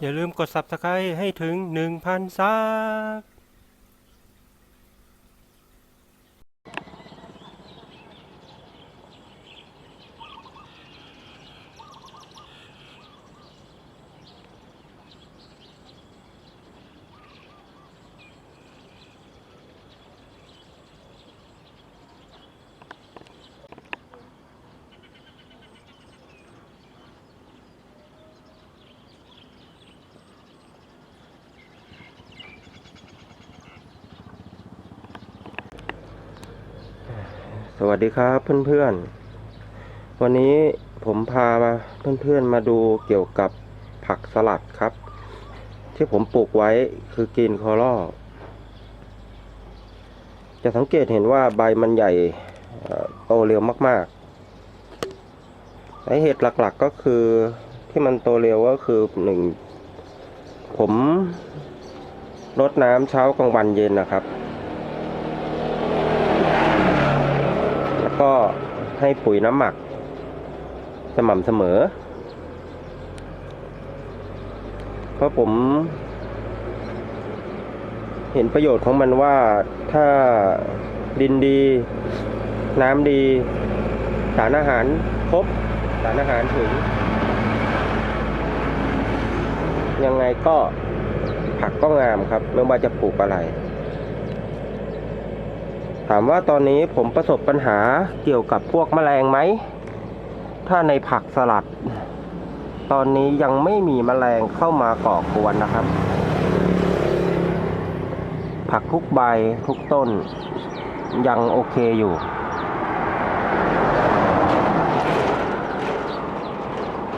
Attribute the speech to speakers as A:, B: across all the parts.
A: อย่าลืมกด subscribe ให้ถึง 1,000ซับ วัสดีครับเพื่อนๆ วันนี้ผมพามาเพื่อนๆมาดูเกี่ยวกับผักสลัดครับ ที่ผมปลูกไว้คือกินคอร่อจะสังเกตเห็นว่าใบมันใหญ่โตเร็วมากๆสาเหตุหลักๆก็คือที่มันโตเร็วก็คือหนึ่งผมรดน้ำเช้ากลางวันเย็นนะครับ แล้วก็ ให้ปุ๋ยน้ำหมัก สม่ำเสมอ เพราะผม เห็นประโยชน์ของมันว่าถ้าดินดี น้ำดี สารอาหารครบ สารอาหารถึง ยังไงก็ผักก็งามครับ ไม่ว่าจะปลูกอะไร ถามว่าตอนนี้ผมประสบปัญหาเกี่ยวกับพวกแมลงไหม ถ้าในผักสลัด ตอนนี้ยังไม่มีแมลงเข้ามาก่อกวนนะครับ ผักทุกใบทุกต้น ยังโอเคอยู่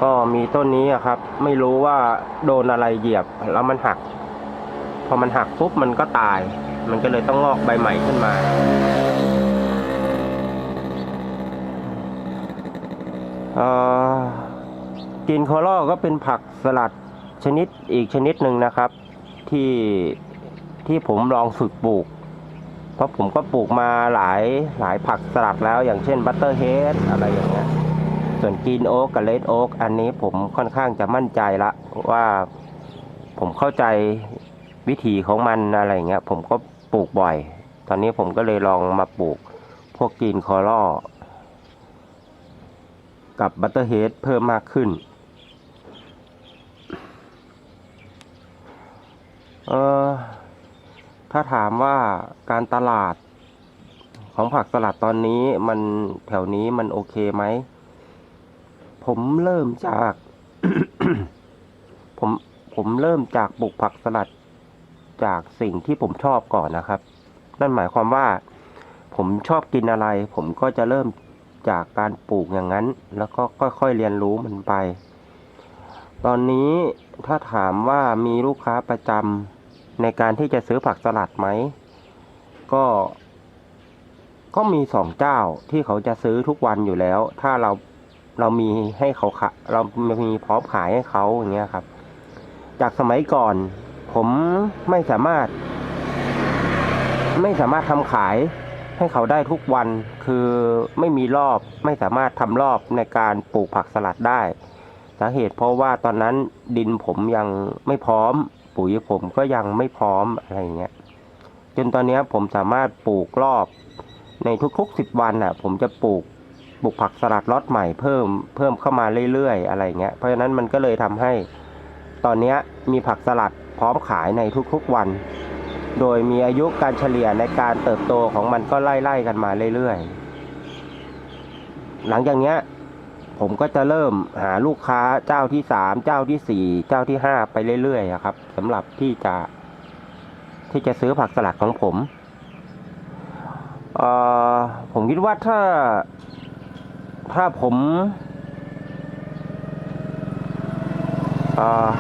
A: ก็มีต้นนี้ครับ ไม่รู้ว่าโดนอะไรเหยียบแล้วมันหัก พอมันหักปุ๊บมันก็ตาย มันก็เลยต้องงอกใบใหม่ขึ้นมาออกินโคลอก็เป็นผักสลัดชนิดอีกชนิดหนึ่งนะครับ ที่ที่ผมลองฝึกปลูก เพราะผมก็ปลูกมาหลายหลายผักสลัดแล้วอย่างเช่นบัตเตอร์เฮดอะไรอย่างเงี้ยส่วนกินโอ๊กกับเลดโอ๊กอันนี้ผมค่อนข้างจะมั่นใจละว่าผมเข้าใจวิธีของมันอะไรเงี้ยผมก็ ปลูกบ่อย ตอนนี้ผมก็เลยลองมาปลูกพวกกินคอร่อกับบัตเตอร์เฮดเพิ่มมากขึ้น เออถ้าถามว่าการตลาดของผักสลัดตอนนี้มันแถวนี้มันโอเคไหม ผมเริ่มจาก ผมผมเริ่มจากปลูกผักสลัด จากสิ่งที่ผมชอบก่อนนะครับ นั่นหมายความว่า ผมชอบกินอะไร ผมก็จะเริ่มจากการปลูกอย่างนั้น แล้วก็ค่อยๆเรียนรู้มันไป ตอนนี้ถ้าถามว่ามีลูกค้าประจำในการที่จะซื้อผักสลัดไหม ก็ ก็มีสองเจ้าที่เขาจะซื้อทุกวันอยู่แล้ว ถ้าเราเรามีให้เขาเรามีพร้อมขายให้เขาอย่างเงี้ยครับ จากสมัยก่อน ผมไม่สามารถ ไม่สามารถทำขายให้เขาได้ทุกวันคือไม่มีรอบไม่สามารถทำรอบในการปลูกผักสลัดได้ สาเหตุเพราะว่าตอนนั้นดินผมยังไม่พร้อม ปุ๋ยผมก็ยังไม่พร้อมอะไรอย่างเงี้ยจนตอนนี้ผมสามารถปลูกรอบในทุกๆสิบวันอะ ผมจะปลูกปลูกผักสลัดล็อตใหม่เพิ่มเพิ่มเข้ามาเรื่อยๆ อะไรเงี้ยเพราะฉะนั้นมันก็เลยทำให้ตอนนี้มีผักสลัด พร้อมขายในทุกๆวัน โดยมีอายุการเฉลี่ยในการเติบโตของมันก็ไล่ๆกันมาเรื่อยๆ หลังจากนี้ผมก็จะเริ่มหาลูกค้าเจ้าที่สามเจ้าที่สี่เจ้าที่ห้าไปเรื่อยๆครับสำหรับที่จะที่จะซื้อผักสลัดของผมผมคิดว่าถ้าถ้าผมอ่อ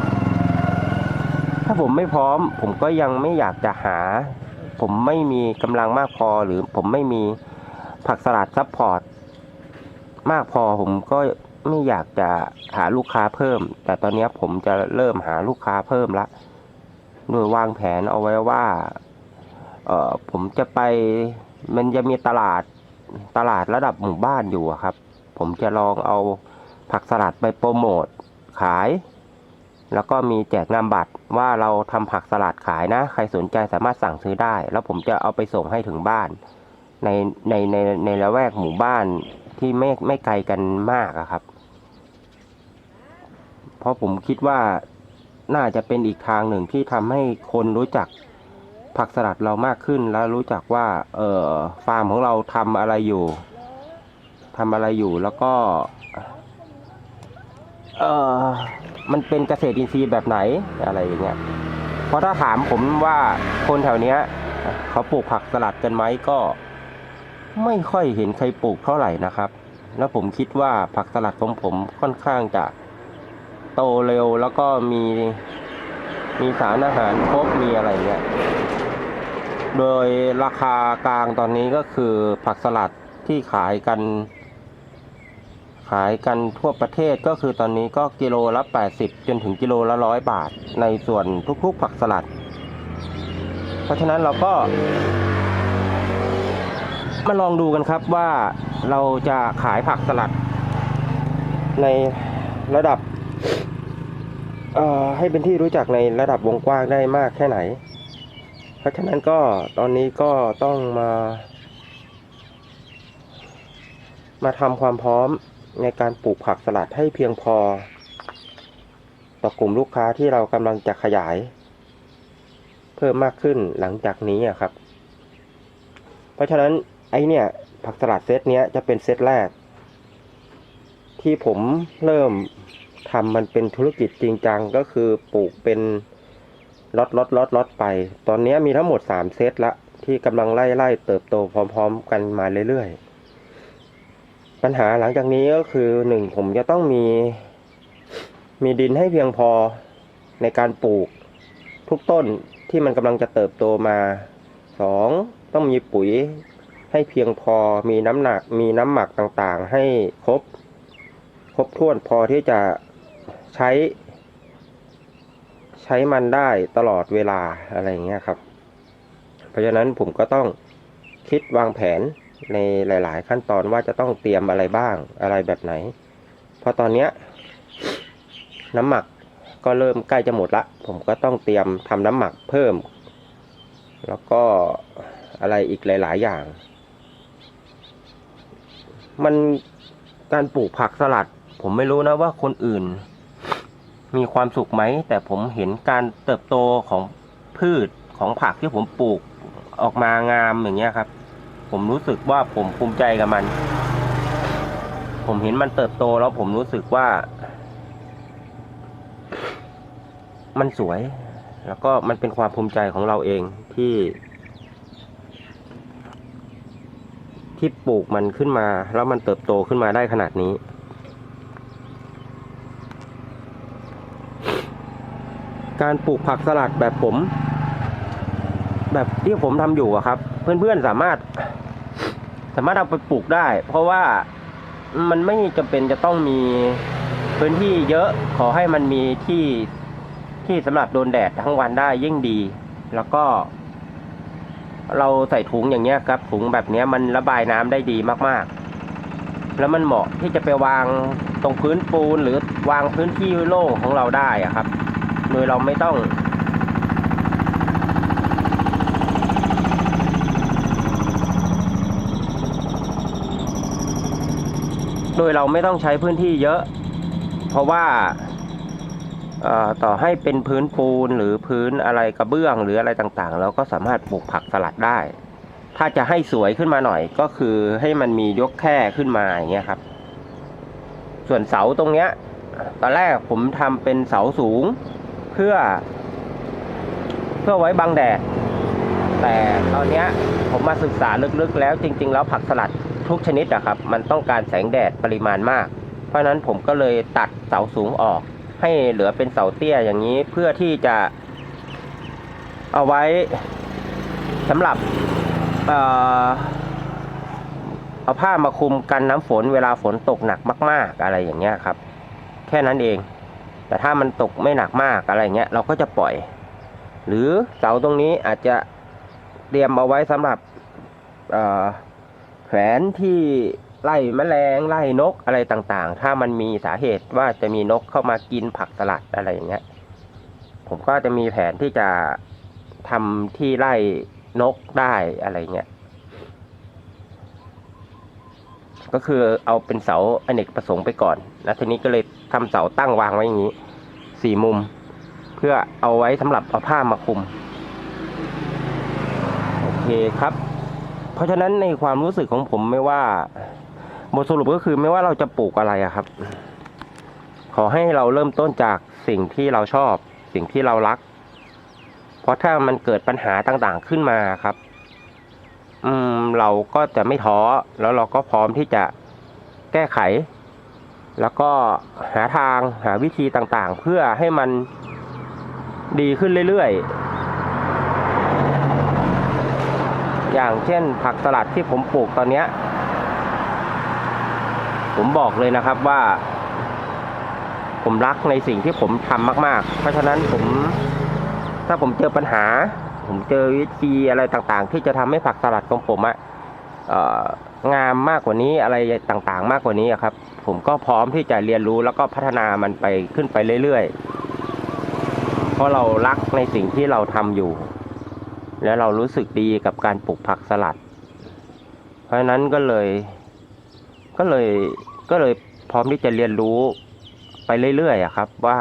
A: ถ้าผมไม่พร้อม ผมก็ยังไม่อยากจะหา ผมไม่มีกำลังมากพอหรือผมไม่มีผักสลัดซัพพอร์ตมากพอผมก็ไม่อยากจะหาลูกค้าเพิ่ม แต่ตอนนี้ผมจะเริ่มหาลูกค้าเพิ่มละโดยวางแผนเอาไว้ว่า เออผมจะไปมันจะมีตลาดตลาดระดับหมู่บ้านอยู่ครับ ผมจะลองเอาผักสลัดไปโปรโมทขาย แล้วก็มีแจกนามบัตรว่าเราทำผักสลัดขายนะ ใครสนใจสามารถสั่งซื้อได้ แล้วผมจะเอาไปส่งให้ถึงบ้าน ในในในในละแวกหมู่บ้านที่ไม่ไม่ไกลกันมากอะครับ เพราะผมคิดว่าน่าจะเป็นอีกทางหนึ่งที่ทำให้คนรู้จักผักสลัดเรามากขึ้น แล้วรู้จักว่า เออฟาร์มของเราทำอะไรอยู่ทำอะไรอยู่แล้วก็ เออ มันเป็นเกษตรอินทรีย์แบบไหนอะไรอย่างเงี้ยเพราะถ้าถามผมว่าคนแถวเนี้ย เขาปลูกผักสลัดกันไหมก็ ไม่ค่อยเห็นใครปลูกเท่าไหร่นะครับ แล้วผมคิดว่าผักสลัดของผมค่อนข้างจะโตเร็วแล้วก็มีมีสารอาหารครบมีอะไรเงี้ย โดยราคากลางตอนนี้ก็คือผักสลัดที่ขายกัน ขายกันทั่วประเทศก็คือตอนนี้ก็กิโลละ 80 จนถึงกิโลละร้อยบาท ในส่วนทุกๆผักสลัด เพราะฉะนั้นเราก็ มาลองดูกันครับว่าเราจะขายผักสลัด ในระดับให้เป็นที่รู้จักในระดับวงกว้างได้มากแค่ไหน เพราะฉะนั้นก็ตอนนี้ก็ต้องมา มาทำความพร้อม ในการปลูกผักสลัดให้เพียงพอ ต่อกลุ่มลูกค้าที่เรากำลังจะขยาย เพิ่มมากขึ้นหลังจากนี้ครับ เพราะฉะนั้นไอเนี่ยผักสลัดเซตเนี้ยจะเป็นเซตแรก ที่ผมเริ่มทำมันเป็นธุรกิจจริงจังก็คือปลูกเป็นล็อตล็อตล็อตล็อตไป ตอนนี้มีทั้งหมดสามเซตละที่กำลังไล่ไล่เติบโตพร้อม ๆ กันมาเรื่อยๆ ปัญหาหลังจากนี้ก็คือหนึ่งผมจะต้องมี มีดินให้เพียงพอในการปลูกทุกต้นที่มันกำลังจะเติบโตมาสองต้องมีปุ๋ยให้เพียงพอมีน้ำหนักมีน้ำหมักต่างๆ ให้ครบ ครบถ้วนพอที่จะใช้ ใช้มันได้ตลอดเวลาอะไรอย่างเงี้ยครับ เพราะฉะนั้นผมก็ต้องคิดวางแผน ในหลาย ๆ ขั้นตอนว่าจะต้องเตรียมอะไรบ้างอะไรแบบไหน เพราะตอนเนี้ยน้ำหมักก็เริ่มใกล้จะหมดละ ผมก็ต้องเตรียมทำน้ำหมักเพิ่ม แล้วก็อะไรอีกหลาย ๆ อย่าง มันการปลูกผักสลัด ผมไม่รู้นะว่าคนอื่น มีความสุขไหม แต่ผมเห็นการเติบโตของพืชของผักที่ผมปลูกออกมางามอย่างเงี้ยครับ ผมรู้สึกว่าผมภูมิใจกับมัน ผมเห็นมันเติบโตแล้วผมรู้สึกว่า มันสวย แล้วก็มันเป็นความภูมิใจของเราเองที่ ที่ปลูกมันขึ้นมา แล้วมันเติบโตขึ้นมาได้ขนาดนี้การปลูกผักสลัดแบบผม แบบที่ผมทำอยู่อะครับ เพื่อนๆสามารถ สามารถเอาไปปลูกได้ เพราะว่ามันไม่จำเป็นจะต้องมีพื้นที่เยอะขอให้มันมีที่ที่สำหรับโดนแดดทั้งวันได้ยิ่งดี แล้วก็ เราใส่ถุงอย่างเงี้ยครับ ถุงแบบเนี้ยมันระบายน้ำได้ดีมากๆ แล้วมันเหมาะที่จะไปวางตรงพื้นปูนหรือวางพื้นที่โล่งของเราได้อะครับ โดยเราไม่ต้อง โดยเราไม่ต้องใช้พื้นที่เยอะ เพราะว่าต่อให้เป็นพื้นปูนหรือพื้นอะไรกระเบื้องหรืออะไรต่างๆ เราก็สามารถปลูกผักสลัดได้ ถ้าจะให้สวยขึ้นมาหน่อยก็คือให้มันมียกแค่ขึ้นมาอย่างเงี้ยครับ ส่วนเสาตรงเนี้ย ตอนแรกผมทำเป็นเสาสูงเพื่อ เพื่อไว้บังแดดแต่ตอนเนี้ยผมมาศึกษาลึกๆ แล้วจริง ๆ แล้วผักสลัด ทุกชนิดอะครับ มันต้องการแสงแดดปริมาณมาก เพราะฉะนั้นผมก็เลยตัดเสาสูงออก ให้เหลือเป็นเสาเตี้ยอย่างนี้เพื่อที่จะ เอาไว้สำหรับเอาผ้ามาคลุมกันน้ำฝนเวลาฝนตกหนักมาก ๆ อะไรอย่างเงี้ยครับ แค่นั้นเอง แต่ถ้ามันตกไม่หนักมากอะไรเงี้ยเราก็จะปล่อย หรือเสาตรงนี้อาจจะเตรียมเอาไว้สำหรับเอ่อ แขวนที่ไล่แมลงไล่นกอะไรต่างๆ ถ้ามันมีสาเหตุว่าจะมีนกเข้ามากินผักสลัดอะไรอย่างเงี้ย ผมก็จะมีแผนที่จะทำที่ไล่นกได้อะไรเงี้ย ก็คือเอาเป็นเสาอเนกประสงค์ไปก่อน แล้วทีนี้ก็เลยทำเสาตั้งวางไว้อย่างนี้สี่มุม เพื่อเอาไว้สำหรับเอาผ้ามาคลุม โอเคครับ เพราะฉะนั้นในความรู้สึกของผมไม่ว่าบทสรุปก็คือไม่ว่าเราจะปลูกอะไรครับ ขอให้เราเริ่มต้นจากสิ่งที่เราชอบ สิ่งที่เรารัก เพราะถ้ามันเกิดปัญหาต่างๆขึ้นมาครับ อืม เราก็จะไม่ท้อแล้วเราก็พร้อมที่จะแก้ไข แล้วก็หาทางหาวิธีต่างๆ เพื่อให้มันดีขึ้นเรื่อยๆ อย่างเช่นผักสลัดที่ผมปลูกตอนเนี้ยผมบอกเลยนะครับว่า ผมรักในสิ่งที่ผมทำมาก ๆ เพราะฉะนั้นผมถ้าผมเจอปัญหา ผมเจอวิธีอะไรต่างๆ ที่จะทำให้ผักสลัดของผมอะองามมากกว่านี้อะไรต่างๆ มากกว่านี้ครับ ผมก็พร้อมที่จะเรียนรู้แล้วก็พัฒนามันไปขึ้นไปเรื่อยๆ เพราะเรารักในสิ่งที่เราทำอยู่ แล้วเรารู้สึกดีกับการปลูกผักสลัด เพราะนั้นก็เลย ก็เลยก็เลยพร้อมที่จะเรียนรู้ไปเรื่อยๆครับ ว่า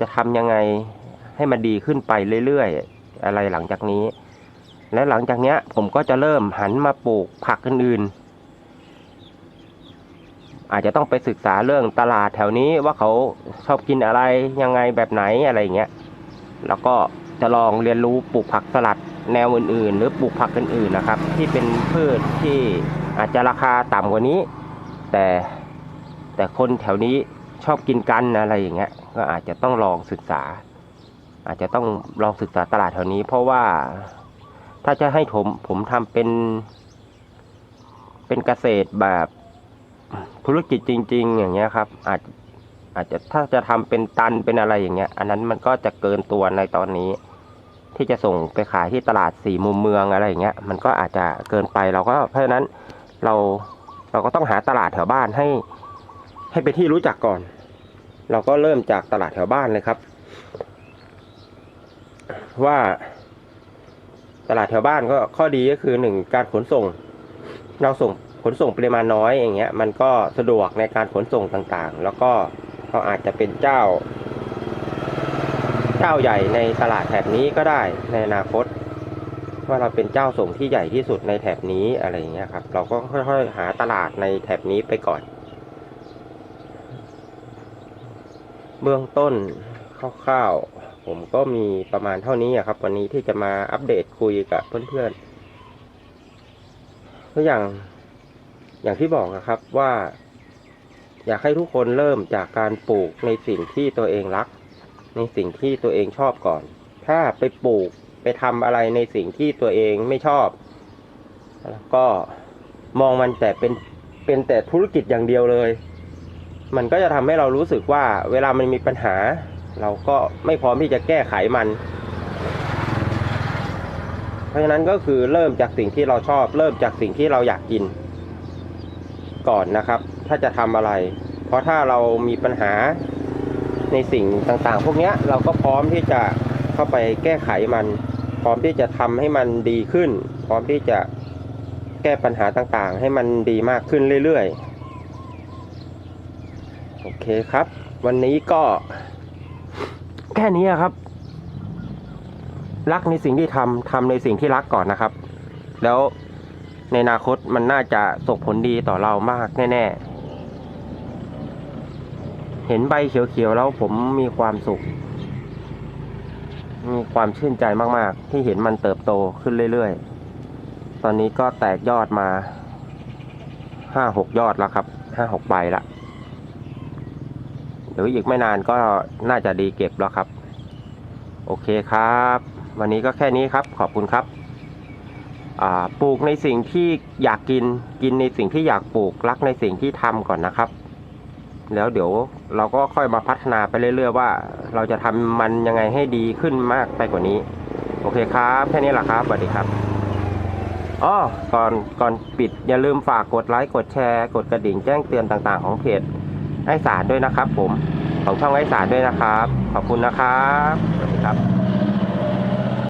A: จะทำยังไงให้มันดีขึ้นไปเรื่อยๆ อะไรหลังจากนี้ และหลังจากเนี้ย ผมก็จะเริ่มหันมาปลูกผักอื่นๆ อาจจะต้องไปศึกษาเรื่องตลาดแถวนี้ว่าเขาชอบกินอะไรยังไงแบบไหนอะไรเงี้ย แล้วก็ จะลองเรียนรู้ปลูกผักสลัดแนวอื่นๆ หรือปลูกผักอื่นๆนะครับ ที่เป็นพืชที่อาจจะราคาต่ำกว่านี้ แต่แต่คนแถวนี้ชอบกินกันอะไรอย่างเงี้ยก็อาจจะต้องลองศึกษา อาจจะต้องลองศึกษาตลาดแถวนี้ เพราะว่าถ้าจะให้ผมผมทำเป็น เป็นเกษตรแบบธุรกิจจริง ๆ อย่างเงี้ยครับ อาจ อาจจะถ้าจะทำเป็นตันเป็นอะไรอย่างเงี้ย อันนั้นมันก็จะเกินตัวในตอนนี้ ที่จะส่งไปขายที่ตลาดสี่มุมเมืองอะไรอย่างเงี้ย มันก็อาจจะเกินไปเราก็เพราะฉะนั้นเราเราก็ต้องหาตลาดแถวบ้านให้ ให้เป็นที่รู้จักก่อน เราก็เริ่มจากตลาดแถวบ้านเลยครับ ว่าตลาดแถวบ้านก็ข้อดีก็คือหนึ่งการขนส่ง เราส่งขนส่งปริมาณน้อยอย่างเงี้ย มันก็สะดวกในการขนส่งต่างๆ แล้วก็ เขาอาจจะเป็นเจ้า เจ้าใหญ่ในตลาดแถบนี้ก็ได้ในอนาคต ว่าเราเป็นเจ้าส่งที่ใหญ่ที่สุดในแถบนี้อะไรอย่างเงี้ยครับ เราก็ค่อยๆหาตลาดในแถบนี้ไปก่อน เบื้องต้นคร่าวๆผมก็มีประมาณเท่านี้ครับ วันนี้ที่จะมาอัปเดตคุยกับเพื่อนๆก็อย่างอย่างที่บอกนะครับว่า อยากให้ทุกคนเริ่มจากการปลูกในสิ่งที่ตัวเองรัก ในสิ่งที่ตัวเองชอบก่อน ถ้าไปปลูกไปทำอะไรในสิ่งที่ตัวเองไม่ชอบ แล้วก็มองมันแต่เป็นเป็นแต่ธุรกิจอย่างเดียวเลย มันก็จะทำให้เรารู้สึกว่าเวลามันมีปัญหา เราก็ไม่พร้อมที่จะแก้ไขมัน เพราะฉะนั้นก็คือเริ่มจากสิ่งที่เราชอบ เริ่มจากสิ่งที่เราอยากกิน ก่อนนะครับ ถ้าจะทำอะไร เพราะถ้าเรามีปัญหาในสิ่งต่างๆ พวกนี้เราก็พร้อมที่จะเข้าไปแก้ไขมัน พร้อมที่จะทำให้มันดีขึ้น พร้อมที่จะแก้ปัญหาต่างๆ ให้มันดีมากขึ้นเรื่อยๆ โอเคครับ วันนี้ก็แค่นี้ครับ รักในสิ่งที่ทำทำในสิ่งที่รักก่อนนะครับ แล้ว ในอนาคตมันน่าจะส่งผลดีต่อเรามากแน่ๆ เห็นใบเขียวๆแล้วผมมีความสุข มีความชื่นใจมากๆ ที่เห็นมันเติบโตขึ้นเรื่อยๆ ตอนนี้ก็แตกยอดมาห้าหกยอดแล้วครับห้าหกใบละเดี๋ยวอีกไม่นานก็น่าจะดีเก็บแล้วครับ โอเคครับ วันนี้ก็แค่นี้ครับขอบคุณครับ ปลูกในสิ่งที่อยากกินกินในสิ่งที่อยากปลูกรักในสิ่งที่ทำก่อนนะครับ แล้วเดี๋ยวเราก็ค่อยมาพัฒนาไปเรื่อยๆว่า เราจะทำมันยังไงให้ดีขึ้นมากไปกว่านี้ โอเคครับแค่นี้แหละครับสวัสดีครับอ๋อก่อนก่อนปิดอย่าลืมฝากกดไลค์กดแชร์กดกระดิ่งแจ้งเตือนต่างๆ ของเพจไอสารด้วยนะครับ ผมของช่องไอสารด้วยนะครับ ขอบคุณนะครับสวัสดีครับ